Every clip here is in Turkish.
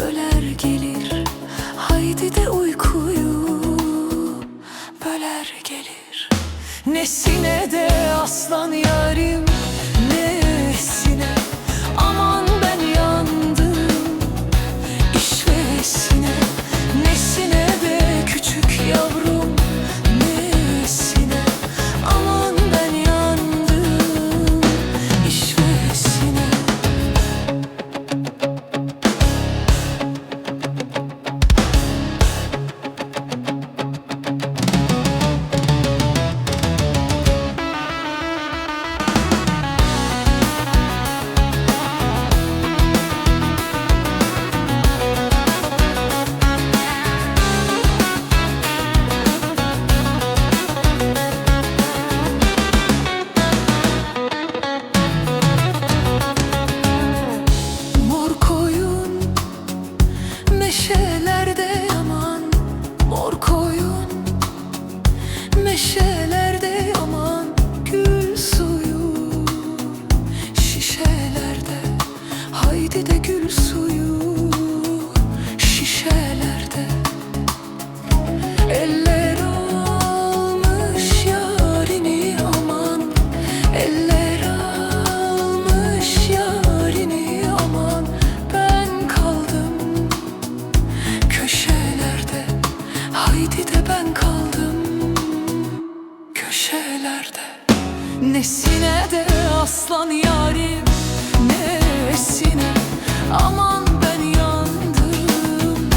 böler gelir. Haydi de uykuyu böler gelir. Nesine de aslan yarim köşelerde Nesine de aslan yarim Nesine? Aman ben yandım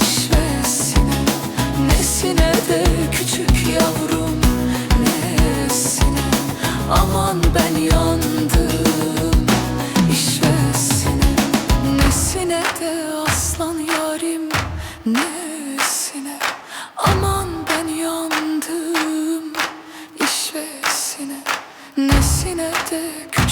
İşvesine. Nesine de küçük yavrum Nesine? Aman ben yandım İşvesine. Nesine de aslan yarim Nesine kinetic